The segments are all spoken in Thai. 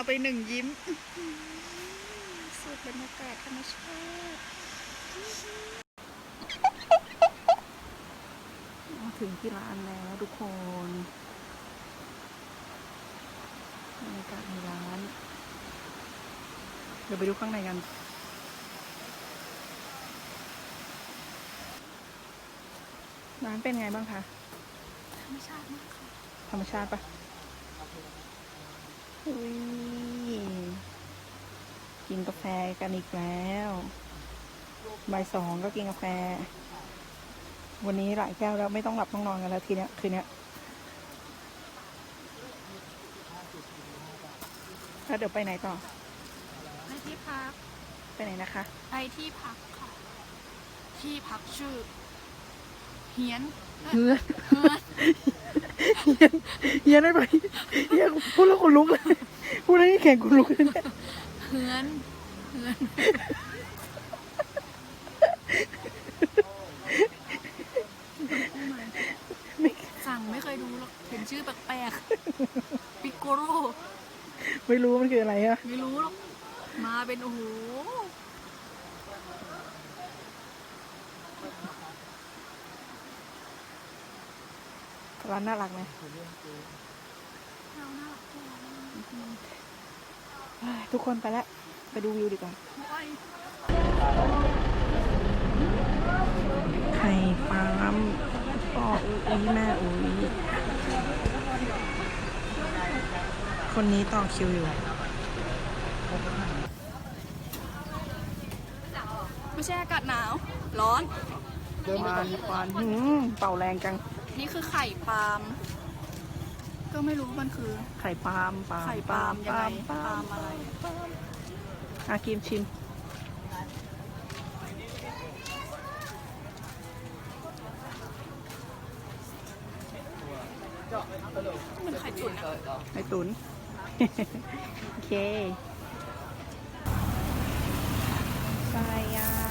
เอาไปหนึ่งยิ้มสูดบรรยากาศธรรมชาติมาถึงที่ร้านแล้วทุกคนบรรยากาศในร้าน เดี๋ยวไปดูข้างในกันร้านเป็นไงบ้างคะ ธรรมชาติมากค่ะ ธรรมชาติปะ กินกาแฟกันอีกแล้วบ่ายสองก็กินกาแฟ วันนี้หลายแก้วแล้วไม่ต้องหลับต้องนอนกันแล้วทีเนี้ยคืนเนี้ยแล้วเดี๋ยวไปไหนต่อ ไปที่พัก ไปไหนนะคะ ไปที่พักค่ะ ที่พักชื่อ เฮียนเฮือน เฮียนได้ไหมเฮียพูดแล้วคนลุกเลยพูดแล้วนี่แข่งคนลุกเลยเนี่ยเฮือนเฮือนสั่งไม่เคยดูหรอกเห็นชื่อแปลกๆปิโกโรไม่รู้มันคืออะไรอะไม่รู้หรอกมาเป็นโอ้โห ร้านน่ารักไหมน่ารักจังเฮ้ยทุกคนไปแล้ว ไปดูวิวดีกว่าไปไข่ปาล์มพ่ออุ้ยแม่อุ้ยคนนี้ต่อคิวอยู่ ไม่ใช่อากาศหนาว ร้อนปานปานหืมเป่าแรงจัง นี่คือไข่ปาล์มก็ไม่รู้มันคือ ไข่ปาล์มปาล์มไข่ปาล์มยังไงปาปาล์ล์มมอะไรอากิมชิม มันไข่ตุ๋นอะไข่ตุนโอเคปลาย่าง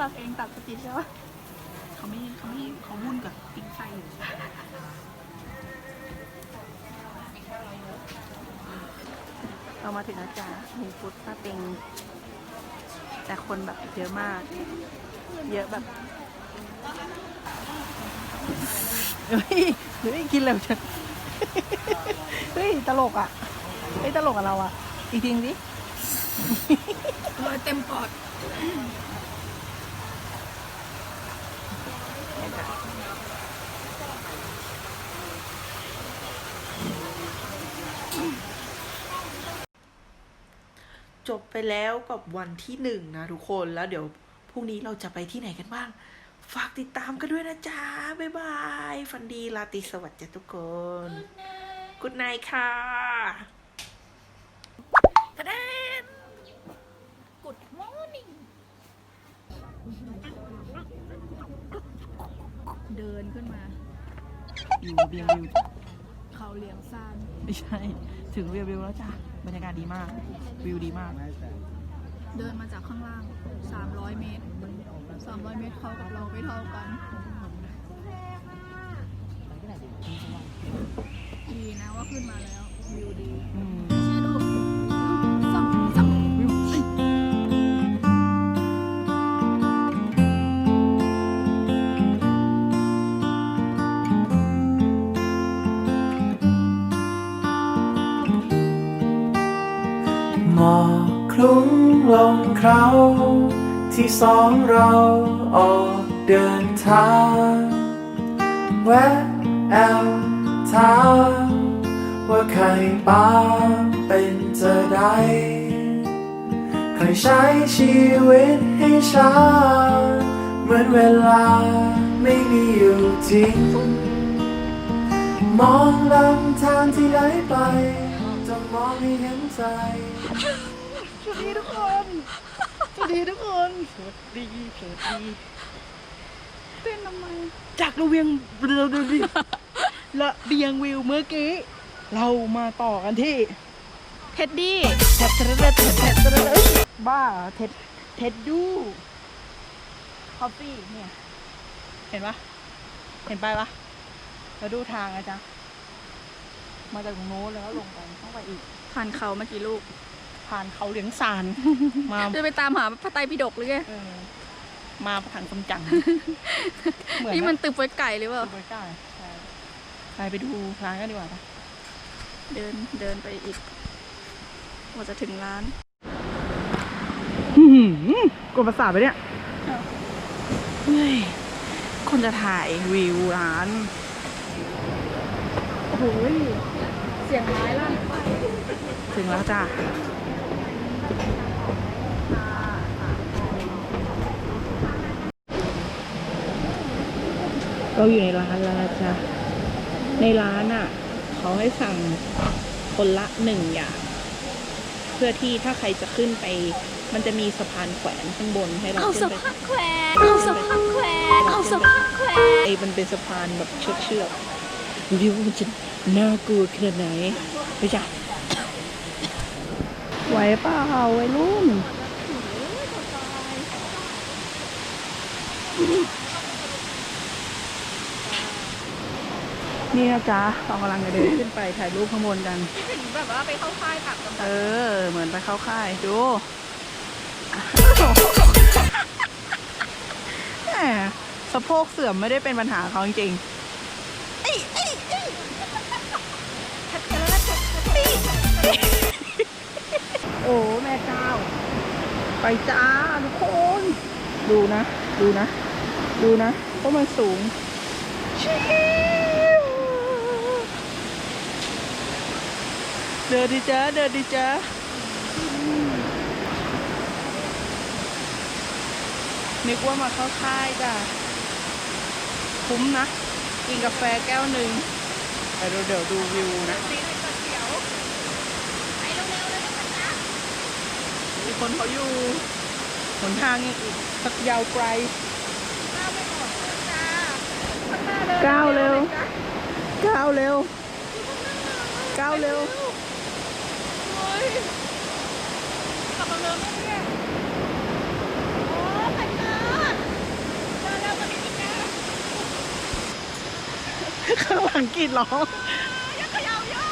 ตักเองตักสติใช่ปะเขาไม่เขาไม่เขาวุ่นกับปิ้งไส้อยู่เรามาถึงแล้วจ้ามีฟุตป้าเป็งแต่คนแบบเยอะมาก เยอะแบบเฮ้ยเฮ้ยกินเร็วจังเฮ้ยตลกอะเฮ้ยตลกกับเราอะ อีกทีสิเลยเต็มปอด จบไปแล้วกับวันที่หนึ่งนะทุกคนแล้วเดี๋ยวพรุ่งนี้เราจะไปที่ไหนกันบ้าง ฝากติดตามกันด้วยนะจ๊ะ บ๊ายบาย ฝันดีราตรีสวัสดิ์จ้ะทุกคนกุดไนค่ะทะเดน Good morning เดินขึ้นมา อยู่เรียววิว เขาเลี้ยงซานไม่ใช่ ถึงเรียววิวแล้วจ้า บรรยากาศดีมาก วิวดีมาก เดินมาจากข้างล่าง 300 เมตร 300 เมตรเขากับเราไม่เท่ากันดีนะว่าขึ้นมาแล้ว ที่สองเราออกเดินทางแวะแอลถามว่าใครป้าเป็นจะได้ใครใช้ชีวิตให้ช้าเหมือนเวลาไม่มีอยู่จริง มองลำทางที่ไหลไปจะมองให้เห็นใจสวัสดีทุกคน ดีทุกคนสวัสดีสวัสดีเต้นทำไมจากระเบียงเราดูดิระเบียงวิวเมื่อกี้ เรามาต่อกันที่เท็ดดี้เท็ดเท็ดเท็ดเท็ดเท็ดเท็ดเอ้ยบ้าเท็ดเท็ดดูคอฟฟี่เนี่ย เห็นปะเห็นไปปะแล้วดูทางนะจ๊ะมาจากตรงโน้นแล้วก็ลงไปต้องไปอีกผ่านเขาเมื่อกี้ลูก ผ่านเขาเหลียงซาน มาจะไปตามหาพระไตรปิฎกหรือไงเออมาผ่านคำจัง เหมือนนี่มันตึกไว้ไก่หรือเปล่าดูไปใกล้ใช่ไปไปดูร้านกันดีกว่าปะเดินเดินไปอีกกว่าจะถึงร้านกดประสาทไปเนี่ยเฮ้ยคนจะถ่ายวิวร้าน โอ้โหเสียงร้ายลั่นถึงแล้วจ้ะ เราอยู่ในร้านแล้วนะจ๊ะในร้านอะ เขาให้สั่งคนละหนึ่งอย่าง เพื่อที่ถ้าใครจะขึ้นไป มันจะมีสะพานแขวนข้างบนให้เราเอาขึ้สะนไปพานแขวนเอาสะพานแขวนเอาสะพานแขวนไอ้มันเป็นสะพานแบบเชือกเชือกๆดูดิว่ามันจะน่ากลัวขนาดไหนไปจ้ะไหวเปล่าวัยรุ่น นี่นะจ๊ะเรากำลังจะเดินขึ้นไปถ่ายรูปข้างบนกัน ถึงแบบว่าไปเข้าค่ายตักกันเออ เหมือนไปเข้าค่าย ดูแหมสะโพกเสื่อมไม่ได้เป็นปัญหาเขาจริงๆโอ้แม่เจ้า ไปจ้าทุกคน ดูนะ ดูนะ ดูนะเพราะมันสูงชิว เดินดีจ้าเดินดีจ้านึกว่ามาเข้าค่ายจ้ะคุ้มนะ กินกาแฟแก้วหนึ่งไปเดี๋ยวเดี๋ยวดูวิวนะมีคนเขาอยู่หนทางยังอีกสักยาวไกลก้าวเร็วก้าวเร็วก้าวเร็ว ขับมาเร็วไม่ได้โอ้ไปเกินเดินเร็วกว่านี้อีกนะ ข้างหลังกรีดร้องอย่าเขย่าย่อ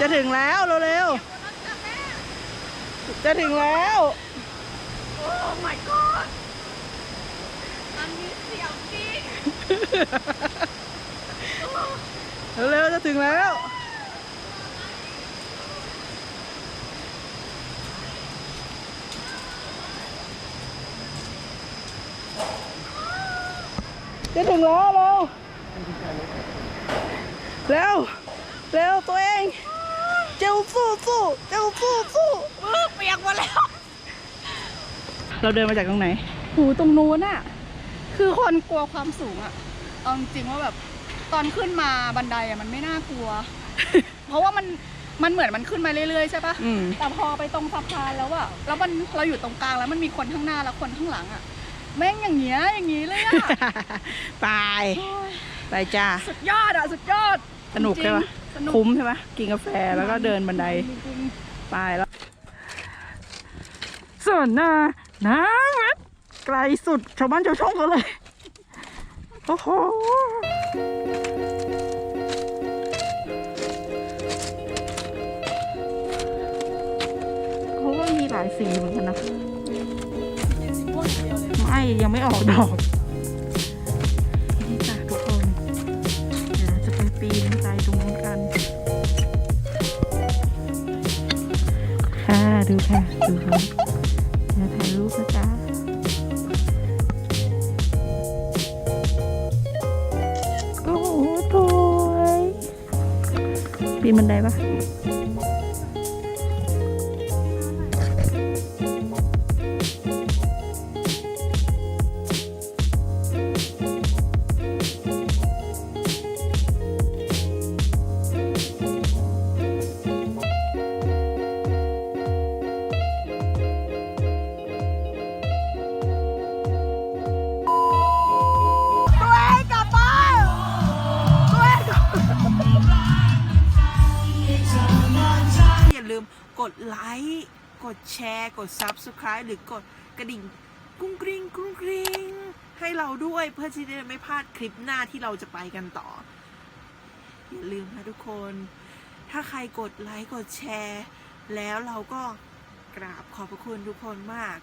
จะถึงแล้วเร็วๆจะถึงแล้ว โอ้ my god มันมีเสียงจริงเร็วๆจะถึงแล้ว จะถึงแล้วเร็วเร็วเร็วตัวเองเจ้าสู้สู้เจ้าสู้สู้มือเปียกหมดแล้ว เราเดินมาจากตรงไหนหูตรงนู้นอะคือคนกลัวความสูงอะเอาจริงๆว่าแบบตอนขึ้นมาบันไดอะมันไม่น่ากลัว เพราะว่ามันมันเหมือนมันขึ้นมาเรื่อยๆใช่ปะอืมแต่พอไปตรงสะพานแล้วอะแล้วมันเราอยู่ตรงกลางแล้วมันมีคนข้างหน้าแล้วคนข้างหลังอะ แม่งอย่างเงี้ยอย่างงี้เลยอะไป ไปจ้า สุดยอดอะสุดยอดสนุกใช่ปะสนุกคุ้มใช่ปะกินกาแฟแล้วก็เดินบันได จริงๆไปแล้ว ส่วนหน้าน้ำเม็ดไกลสุดชาวบ้านชาวช่องเขาเลย โอ้โห เขาก็มีหลายสีเหมือนกันนะไม่ ยังไม่ออกดอกนี่จ้ะทุกคน เดี๋ยวเราจะไปปีนไปตรงนู้นกันดูค่ะดูค่ะอย่าถ่ายรูปนะจ๊ะโอ้โหสวยปีนบันไดปะ ลืมกดไลค์กดแชร์ กด Subscribe หรือกดกระดิ่งกุ้งกริ้งกุ้งกริ้งให้เราด้วยเพื่อที่จะไม่พลาดคลิปหน้าที่เราจะไปกันต่อ อย่าลืมนะทุกคน ถ้าใครกดไลค์กดแชร์ แล้วเราก็กราบขอบพระคุณทุกคนมาก